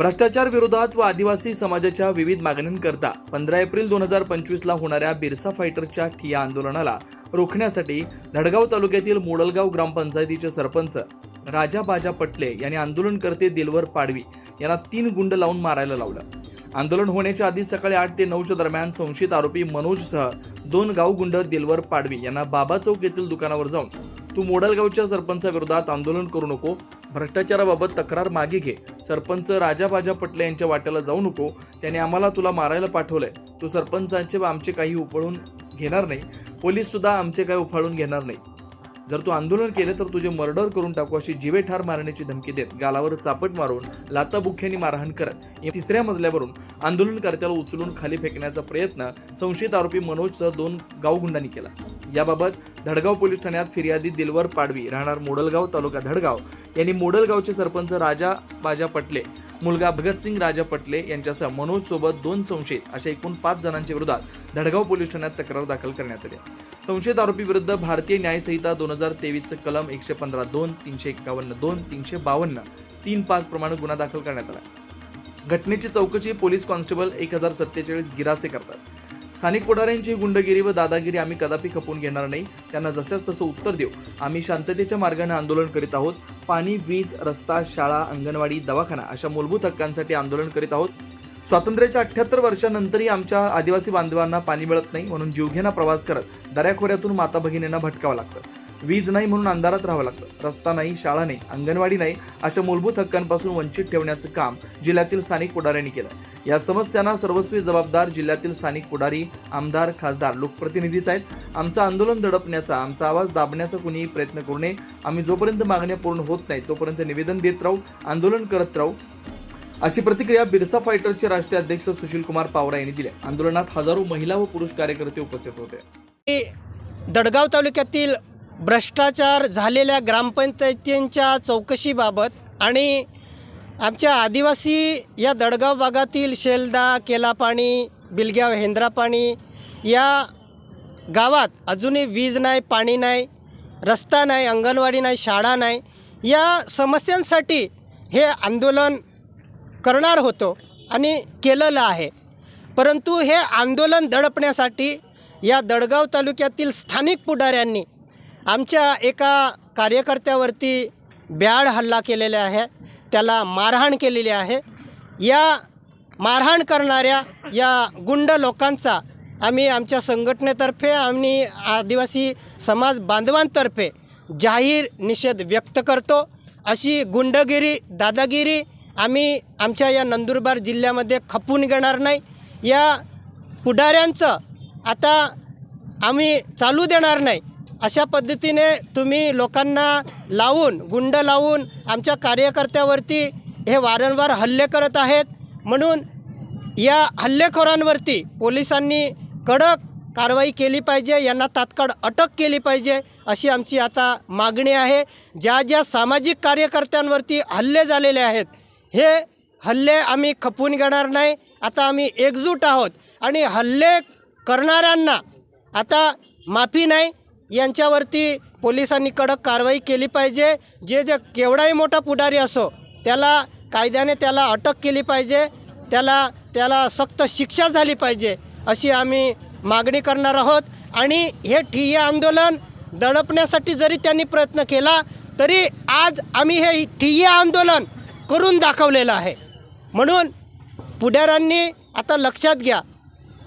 भ्रष्टाचार विरोधात व आदिवासी समाजाच्या विविध मागण्यांकरता पंधरा एप्रिल दोन हजार पंचवीसला होणाऱ्या बिरसा फायटरच्या ठिया आंदोलनाला रोखण्यासाठी धडगाव तालुक्यातील मोडलगाव ग्रामपंचायतीचे सरपंच राजा बाजा पटले यांनी आंदोलनकर्ते दिलवर पाडवी यांना तीन गुंड लावून मारायला लावलं. आंदोलन होण्याच्या आधी सकाळी आठ ते नऊच्या दरम्यान संशयित आरोपी मनोजसह दोन गावगुंड दिलवर पाडवी यांना बाबा चौक येथील दुकानावर जाऊन तू मोडलगावच्या सरपंचाविरोधात आंदोलन करू नको भ्रष्टाचाराबाबत तक्रार मागे घे. सरपंच राजाबाजा पटले यांच्या वाट्याला जाऊ नको. त्याने आम्हाला तुला मारायला पाठवलंय. तू सरपंचांचे व आमचे काही उफळून घेणार नाही. पोलीस सुद्धा आमचे काही उफाळून घेणार नाही. जर तू आंदोलन केलं तर तुझे मर्डर करून टाकू अशी जिवे ठार मारण्याची धमकी देत गालावर चापट मारून लाताबुख्यांनी मारहाण करत. या तिसऱ्या मजल्यावरून आंदोलनकर्त्याला उचलून खाली फेकण्याचा प्रयत्न संशयित आरोपी मनोजसह दोन गावगुंडांनी केला. याबाबत धडगाव पोलीस ठाण्यात फिर्यादी दिलवर पाडवी. राहणार मोडलगाव तालुका धडगाव. यांनी मोडलगावचे सरपंच राजा बाजा पटले. मुलगा भगतसिंग राजा पटले यांच्यासह मनोज सोबत दोन संशयित अशा एकूण पाच जणांच्या विरोधात धडगाव पोलीस ठाण्यात तक्रार दाखल करण्यात आली. संशयित आरोपी विरुद्ध भारतीय न्यायसंहिता दोन हजार तेवीसचं कलम एकशे पंधरा दोन तीनशे एक्कावन्न दोन तीनशे बावन्न तीन पाच प्रमाणे गुन्हा दाखल करण्यात आला. घटनेची चौकशी पोलीस कॉन्स्टेबल एक हजार सत्तेचाळीस गिरासे करतात. स्थानिक पुढाऱ्यांची गुंडगिरी व दादागिरी आम्ही कदापि खपून घेणार नाही. त्यांना जशाच तसं उत्तर देऊ. आम्ही शांततेच्या मार्गाने आंदोलन करीत आहोत. पाणी वीज रस्ता शाळा अंगणवाडी दवाखाना अशा मूलभूत हक्कांसाठी आंदोलन करीत आहोत. स्वातंत्र्याच्या अठ्ठ्याहत्तर वर्षानंतरही आमच्या आदिवासी बांधवांना पाणी मिळत नाही म्हणून जीवघेणा प्रवास करत दऱ्याखोऱ्यातून माता भगिनींना भटकावं लागतं. वीज नाही म्हणून अंधारात राहावं लागतं. रस्ता नाही शाळा नाही अंगणवाडी नाही अशा मूलभूत हक्कांपासून वंचित ठेवण्याचं काम जिल्ह्यातील स्थानिक पुढाऱ्यांनी केलं या समस्यांना सर्वस्वी जबाबदार जिल्ह्यातील स्थानिक पुढारी आमदार खासदार लोकप्रतिनिधीच आहेत. आमचं आंदोलन दडपण्याचा आमचा आवाज दाबण्याचा कुणीही प्रयत्न करू नये. आम्ही जोपर्यंत मागण्या पूर्ण होत नाही तोपर्यंत निवेदन देत राहू आंदोलन करत राहू. अशी प्रतिक्रिया बिरसा फायटरचे राष्ट्रीय अध्यक्ष सुशील कुमार पावरा यांनी दिली. आंदोलनात हजारो महिला व पुरुष कार्यकर्ते उपस्थित होते. दडगाव तालुक्यातील भ्रष्टाचार झालेल्या ग्रामपंचायतींच्या चौकशीबाबत आणि आमच्या आदिवासी या दडगाव भागातील शेलदा केलापाणी बिलग्याव हेंद्रापाणी या गावात अजूनही वीज नाही पाणी नाही रस्ता नाही अंगणवाडी नाही शाळा नाही या समस्यांसाठी हे आंदोलन करणार होतो आणि केलेलं आहे. परंतु हे आंदोलन दडपण्यासाठी या दडगाव तालुक्यातील स्थानिक पुढाऱ्यांनी आमच्या एका कार्यकर्त्यावरती ब्याड हल्ला केलेला आहे. त्याला मारहाण केलेली आहे. या मारहाण करणाऱ्या या गुंड लोकांचा आम्ही आमच्या संघटनेतर्फे आणि आदिवासी समाज बांधवांतर्फे जाहीर निषेध व्यक्त करतो. अशी गुंडगिरी दादागिरी आम्ही आमच्या या नंदुरबार जिल्ह्यामध्ये खपून घेणार नाही. या पुढाऱ्यांचं आता आम्ही चालू देणार नाही. अशा पद्धतीने तुम्ही लोकांना लावून गुंड लावून आमच्या कार्यकर्त्यावरती हे वारंवार हल्ले करत आहेत. म्हणून या हल्लेखोरांवरती पोलिसांनी कडक कारवाई केली पाहिजे यांना तात्काळ अटक केली पाहिजे अशी आमची आता मागणी आहे. ज्या ज्या सामाजिक कार्यकर्त्यांवरती हल्ले झालेले आहेत हे हल्ले आम्ही खपून घेणार नाही. आता आम्ही एकजूट आहोत आणि हल्ले करणाऱ्यांना आता माफी नाही यांच्यावरती पोलिसांनी कडक कारवाई केली पाहिजे. जे जे केवढाही मोठा पुढारी असो त्याला कायद्याने त्याला अटक केली पाहिजे त्याला त्याला सक्त शिक्षा झाली पाहिजे अशी आम्ही मागणी करणार आहोत. आणि हे ठिय्या आंदोलन दडपण्यासाठी जरी त्यांनी प्रयत्न केला तरी आज आम्ही हे ठिय्या आंदोलन करून दाखवलेलं आहे. म्हणून पुढाऱ्यांनी आता लक्षात घ्या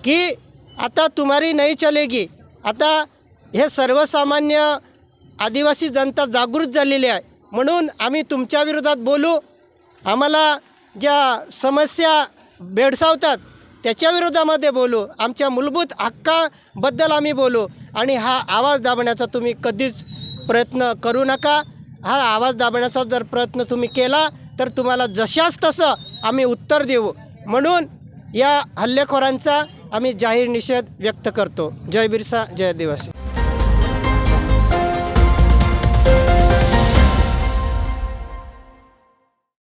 की आता तुम्हारी नाही चलेगी. आता हे सर्वसामान्य आदिवासी जनता जागृत झालेली आहे. म्हणून आम्ही तुमच्या विरोधात बोलू. आम्हाला ज्या समस्या भेडसावतात त्याच्या विरोधामध्ये बोलू. आमच्या मूलभूत हक्काबद्दल आम्ही बोलू. आणि हा आवाज दाबण्याचा तुम्ही कधीच प्रयत्न करू नका. हा आवाज दाबण्याचा जर प्रयत्न तुम्ही केला तर तुम्हाला जशाच तसं आम्ही उत्तर देऊ. म्हणून या हल्लेखोरांचा आम्ही जाहीर निषेध व्यक्त करतो. जय बिरसा जय आदिवासी.